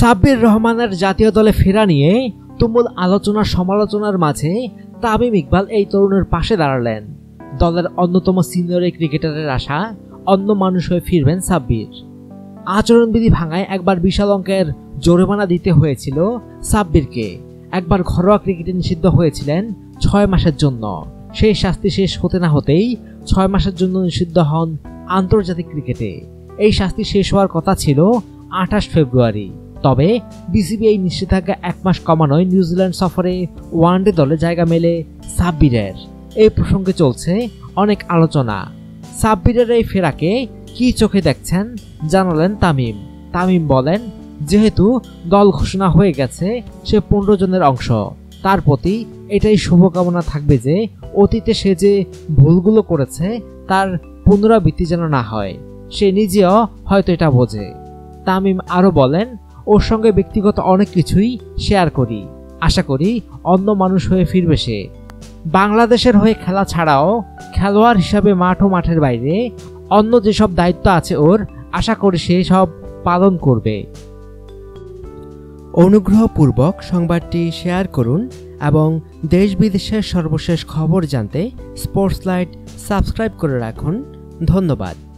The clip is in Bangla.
সাব্বির রহমানের জাতীয় দলে ফেরা নিয়ে তুমুল আলোচনা সমালোচনার মাঝে তামিম ইকবাল এই তরুণের পাশে দাঁড়ালেন। দলের অন্যতম সিনিয়র ক্রিকেটারের আশা অন্য মানুষ হয়ে ফিরবেন সাব্বির। আচরণবিধি ভাঙায় একবার বিশাল অঙ্কের জরিমানা দিতে হয়েছিল সাব্বিরকে। একবার ঘরোয়া ক্রিকেটে নিষিদ্ধ হয়েছিলেন ছয় মাসের জন্য। সেই শাস্তি শেষ হতে না হতেই ছয় মাসের জন্য নিষিদ্ধ হন আন্তর্জাতিক ক্রিকেটে। এই শাস্তি শেষ হওয়ার কথা ছিল আঠাশ ফেব্রুয়ারি। তবে বিসিবি এই নিষেধাজ্ঞা এক মাস কমানোয় নিউজিল্যান্ড সফরে ওয়ানডে দলে জায়গা মেলে সাব্বিরের। এই প্রসঙ্গে চলছে অনেক আলোচনা। সাব্বিরের এই ফেরাকে কি চোখে দেখছেন জানালেন তামিম। তামিম বলেন, যেহেতু দল ঘোষণা হয়ে গেছে, সে পনেরো জনের অংশ। তার প্রতি এটাই শুভকামনা থাকবে যে অতীতে সে যে ভুলগুলো করেছে, তার পুনরাবৃত্তি যেন না হয়। সে নিজেও হয়তো এটা বোঝে। তামিম আরও বলেন ওর সঙ্গে ব্যক্তিগত অনেক কিছুই শেয়ার করি। আশা করি অন্য মানুষ হয়ে ফিরবে সে। বাংলাদেশের হয়ে খেলা ছাড়াও খেলোয়াড় হিসাবে মাঠ ও মাঠের বাইরে অন্য যেসব দায়িত্ব আছে ওর, আশা করি সে সব পালন করবে। অনুগ্রহপূর্বক সংবাদটি শেয়ার করুন এবং দেশ বিদেশের সর্বশেষ খবর জানতে স্পোর্টস লাইট সাবস্ক্রাইব করে রাখুন। ধন্যবাদ।